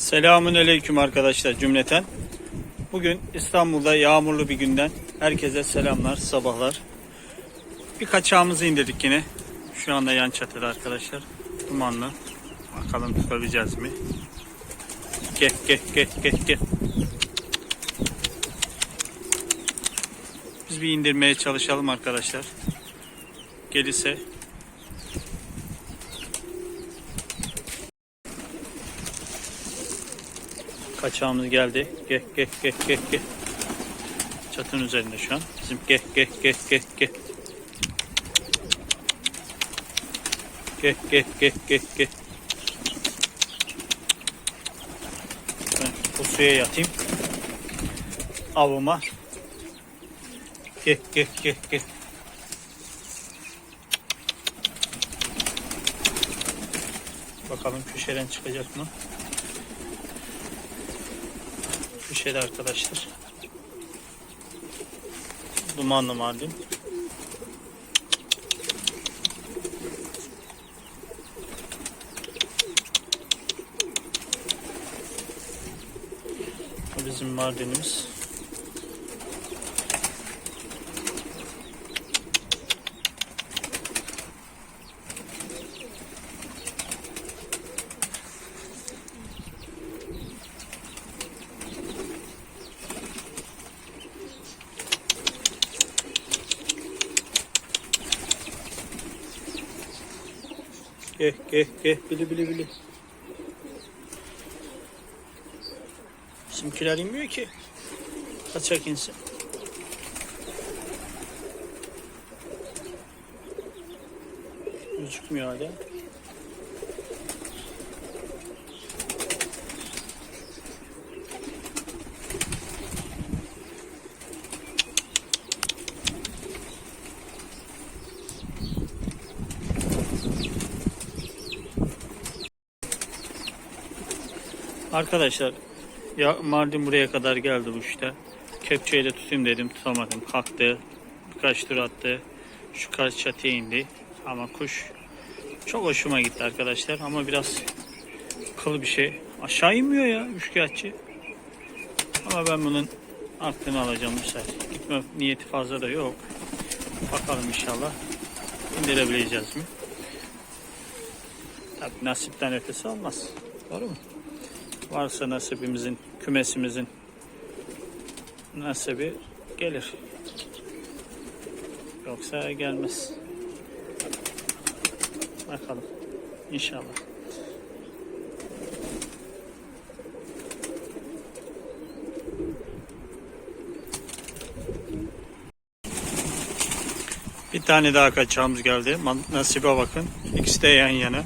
Selamun aleyküm arkadaşlar cümleten. Bugün İstanbul'da yağmurlu bir günden herkese selamlar, sabahlar. Bir kaçağımızı indirdik yine. Şu anda yan çatıda arkadaşlar. Dumanlı. Bakalım tutabileceğiz mi? Gel gel gel gel gel. Biz bir indirmeye çalışalım arkadaşlar. Gelirse Kaçağımız geldi. Gel gel gel gel gel. Çatının üzerinde şu an. Bizim gel gel gel gel gel. Gel gel gel gel gel. Ben bu suya yatayım. Avıma. Gel gel gel gel. Bakalım köşeden çıkacak mı? Köşede arkadaşlar. Dumanlı mardin. Bizim mardinimiz. Gel gel gel bili bili bili. Bizimkiler inmiyor ki. Kaçak insin. Gözükmüyor hala. Arkadaşlar ya Mardin buraya kadar geldi bu işte. Kepçeyle tutayım dedim tutamadım. Kalktı. Birkaç tur attı. Şu karşı çatıya indi. Ama kuş çok hoşuma gitti arkadaşlar. Ama biraz kıl bir şey. Aşağı inmiyor ya üçkağıtçı. Ama ben bunun aklını alacağım bu sefer. Gitme niyeti fazla da yok. Bakalım inşallah indirebileceğiz mi? Tabii nasipten ötesi olmaz. Doğru mu? Varsa nasibimizin, kümesimizin nasibi gelir. Yoksa gelmez. Bakalım. İnşallah. Bir tane daha kaçağımız geldi. Nasibe bakın. İkisi de yan yana.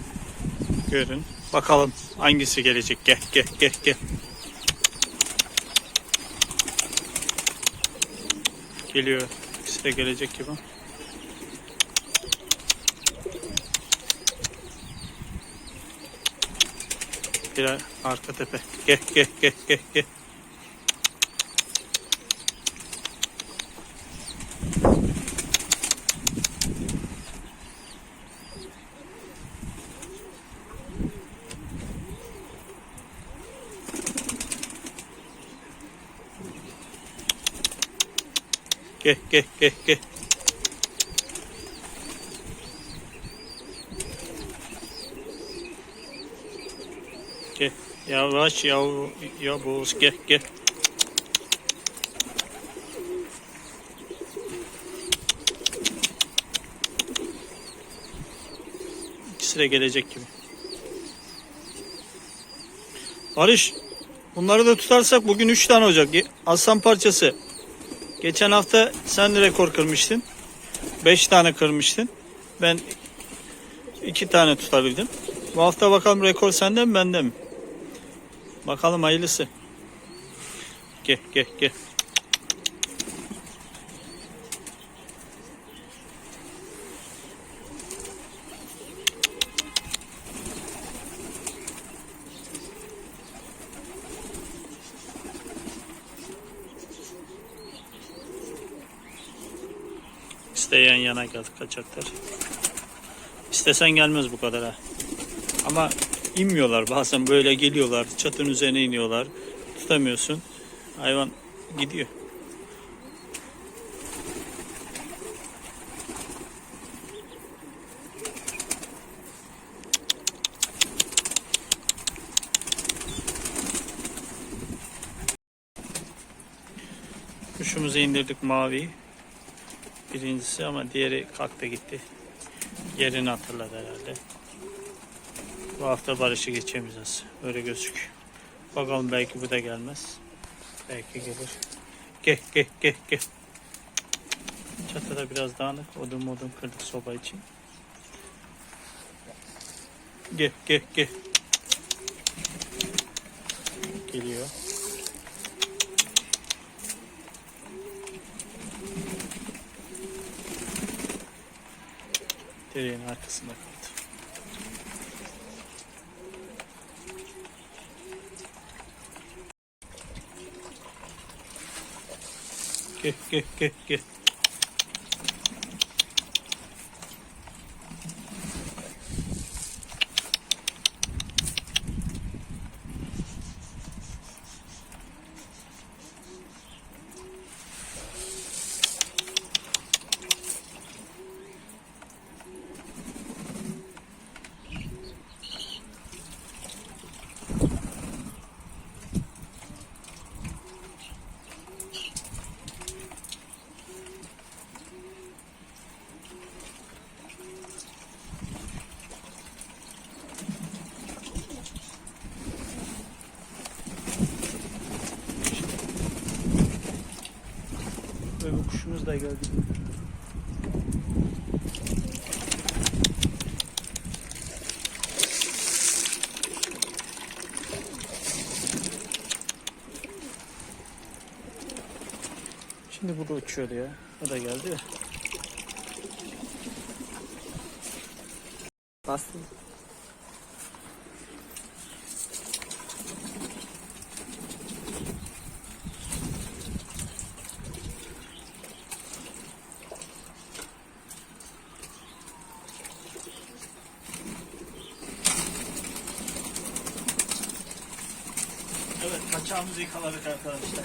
Görün. Bakalım hangisi gelecek. Gel gel gel gel. Geliyor. İkisi de gelecek gibi. Bir arka tepe. Gel gel gel gel gel. Gel gel gel gel. Gel. Yavaş yav yavuz gel gel. İkisi de gelecek gibi. Barış bunları da tutarsak bugün 3 tane olacak. Aslan parçası. Geçen hafta sen rekor kırmıştın. 5 tane kırmıştın. Ben 2 tane tutabildim. Bu hafta bakalım rekor sende mi bende mi? Bakalım hayırlısı. Gel gel gel. İşte yan yana geldik kaçaklar. İstesen gelmez bu kadar ha. Ama inmiyorlar. Bazen böyle geliyorlar. Çatının üzerine iniyorlar. Tutamıyorsun. Hayvan gidiyor. Kuşumuzu indirdik mavi. Birincisi ama diğeri kalktı gitti. Yerini hatırladı herhalde. Bu hafta barışı geçemeyeceğiz. Öyle gözüküyor. Bakalım belki bu da gelmez. Belki gelir. Gel gel gel gel. Çatıda biraz dağınık. Odun modun kırdık soba için. Gel gel gel. Geliyor. Direğin arkasında kaldı. Gel gel gel gel. Kuşumuz da geldi. Şimdi burada uçuyordu ya. O da geldi ya. Bastım. Evet kaçağımızı yıkaladık arkadaşlar.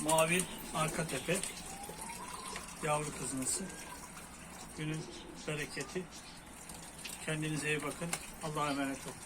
Mavi arka tepe. Yavru kızması. Günün bereketi. Kendinize iyi bakın. Allah'a emanet olun.